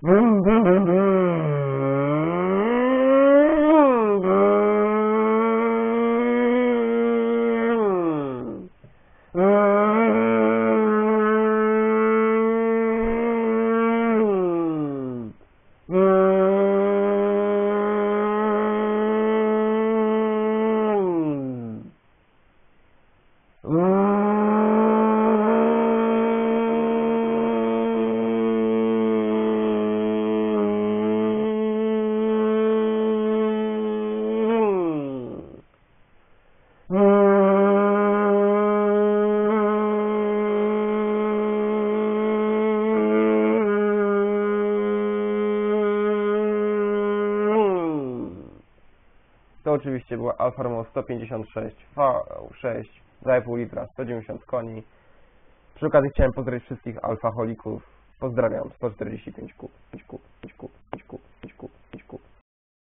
Mm-hmm. To oczywiście była Alfa Romeo 156 V6 2,5 litra 190 koni. Przy okazji chciałem pozdrowić wszystkich alfaholików. Pozdrawiam 145 kół.